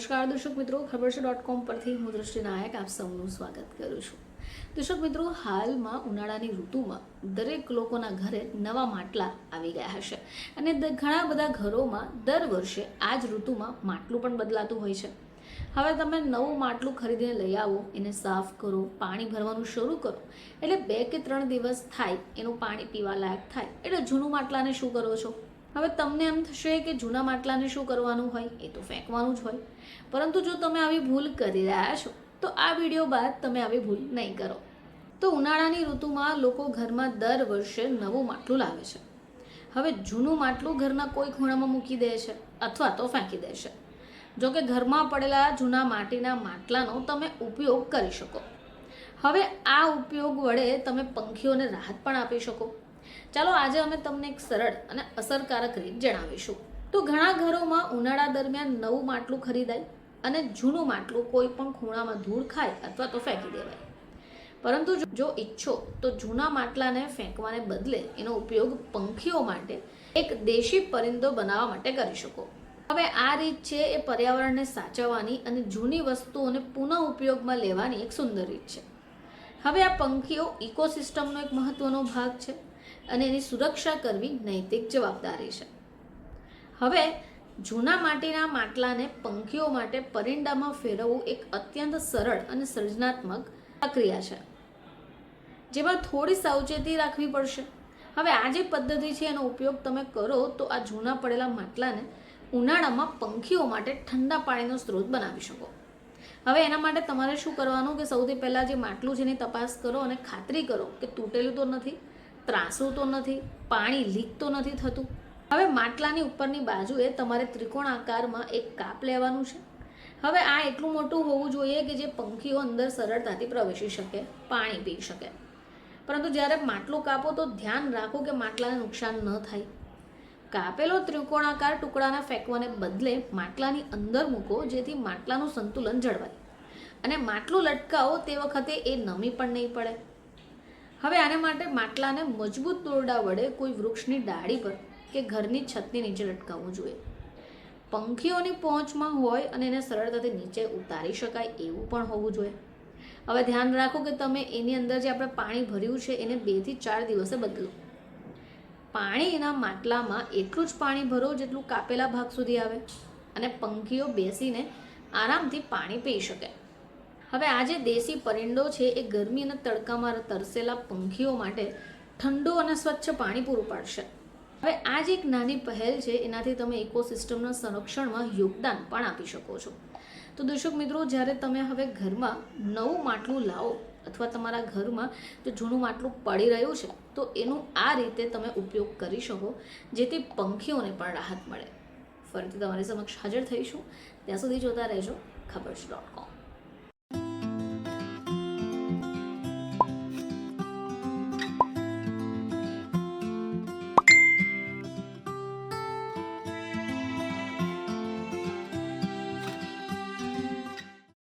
નમસ્કાર, દર્શક મિત્રો, ખબર છે ડોટ કોમ પરથી હું દ્રષ્ટિ નાયક, આપ સૌનું સ્વાગત કરું છું. દર્શક મિત્રો, હાલમાં ઉનાળાની ઋતુમાં દરેક લોકોના ઘરે નવા માટલા આવી ગયા હશે. અને ઘણા બધા ઘરોમાં દર વર્ષે આ જ ઋતુમાં માટલું પણ બદલાતું હોય છે. હવે તમે નવું માટલું ખરીદીને લઈ આવો, એને સાફ કરો, પાણી ભરવાનું શરૂ કરો. એટલે બે કે ત્રણ દિવસ થાય, એનું પાણી પીવા લાયક થાય. એટલે જૂનું માટલાને શું કરો છો? હવે તમને એમ થશે કે જૂના માટલાને શું કરવાનું હોય? એ તો ફેંકવાનું જ હોય. પરંતુ જો તમે આવી ભૂલ કરી રહ્યા છો, તો આ વીડિયો બાદ તમે આવી ભૂલ નહીં કરો. તો ઉનાળાની ઋતુમાં લોકો ઘરમાં દર વર્ષે નવું માટલું લાવે છે. હવે જૂનું માટલું ઘરના કોઈ ખૂણામાં મૂકી દે છે અથવા તો ફેંકી દે છે. જો કે ઘરમાં પડેલા જૂના માટીના માટલાનો તમે ઉપયોગ કરી શકો. હવે આ ઉપયોગ વડે તમે પંખીઓને રાહત પણ આપી શકો. ચાલો આજે અમે તમને એક સરળ અને અસરકારક રીત જણાવીશું. તો ઘણા ઘરોમાં ઉનાળા દરમિયાન નવું માટલું ખરીદાય અને જૂનું માટલું કોઈ પણ ખૂણામાં ધૂળ ખાય અથવા તો ફેંકી દેવાય. પરંતુ જો- ઈચ્છો તો જૂના માટલાને ફેંકવાને બદલે એનો ઉપયોગ પંખીઓ માટે એક દેશી પરિંદો બનાવવા માટે કરી શકો. હવે આ રીત છે એ પર્યાવરણને સાચવવાની અને જૂની વસ્તુઓને પુનઃ ઉપયોગમાં લેવાની એક સુંદર રીત છે. હવે આ પંખીઓ ઇકોસિસ્ટમનો એક મહત્વનો ભાગ છે. અને એની સુરક્ષા કરવી નૈતિક જવાબદારી છે. હવે, જૂના માટીના માટલાને પંખીઓ માટે પરિંડામાં ફેરવવું એક અત્યંત સરળ અને સર્જનાત્મક પ્રક્રિયા છે. જેમાં થોડી સાવચેતી રાખવી પડશે. હવે, આ જે પદ્ધતિ છે એનો ઉપયોગ તમે કરો, તો આ જૂના પડેલા માટલાને ઉનાળામાં પંખીઓ માટે ઠંડા પાણીનો સ્ત્રોત બનાવી શકો. હવે, એના માટે તમારે શું કરવાનું કે સૌથી પહેલાં જે માટલું છે એની તપાસ કરો અને ખાતરી કરો કે તૂટેલું તો નથી. ત્રાસું તો નથી, પાણી લીક તો નથી થતું. હવે માટલાની ઉપરની બાજુએ તમારે ત્રિકોણ આકારમાં એક કાપ લેવાનું છે. હવે આ એટલું મોટું હોવું જોઈએ કે જે પંખીઓ અંદર સરળતાથી પ્રવેશી શકે, પાણી પી શકે. પરંતુ જ્યારે માટલું કાપો તો ધ્યાન રાખો કે માટલાને નુકસાન ન થાય. કાપેલો ત્રિકોણાકાર ટુકડાના ફેંકવાને બદલે માટલાની અંદર મૂકો, જેથી માટલાનું સંતુલન જળવાય. અને માટલું લટકાવો તે વખતે એ નમી પણ નહીં પડે. હવે આને માટે માટલાને મજબૂત દોરડા વડે કોઈ વૃક્ષની ડાળી પર કે ઘરની છતની નીચે લટકાવવું જોઈએ. પંખીઓની પહોંચમાં હોય અને એને સરળતાથી નીચે ઉતારી શકાય એવું પણ હોવું જોઈએ. હવે ધ્યાન રાખો કે તમે એની અંદર જે આપણે પાણી ભર્યું છે એને બેથી ચાર દિવસે બદલો. પાણીના માટલામાં એટલું જ પાણી ભરો જેટલું કાપેલા ભાગ સુધી આવે અને પંખીઓ બેસીને આરામથી પાણી પી શકે. હવે આ જે દેશી પરિંડો છે એ ગરમી અને તડકામાં તરસેલા પંખીઓ માટે ઠંડુ અને સ્વચ્છ પાણી પૂરું પાડશે. હવે આ જે એક નાની પહેલ છે, એનાથી તમે ઇકોસિસ્ટમના સંરક્ષણમાં યોગદાન પણ આપી શકો છો. તો દર્શક મિત્રો, જ્યારે તમે હવે ઘરમાં નવું માટલું લાવો અથવા તમારા ઘરમાં જો જૂનું માટલું પડી રહ્યું છે, તો એનું આ રીતે તમે ઉપયોગ કરી શકો, જેથી પંખીઓને પણ રાહત મળે. ફરીથી તમારી સમક્ષ હાજર થઈશું. ત્યાં સુધી જોતા રહેજો ખબર છે ડોટ કોમ.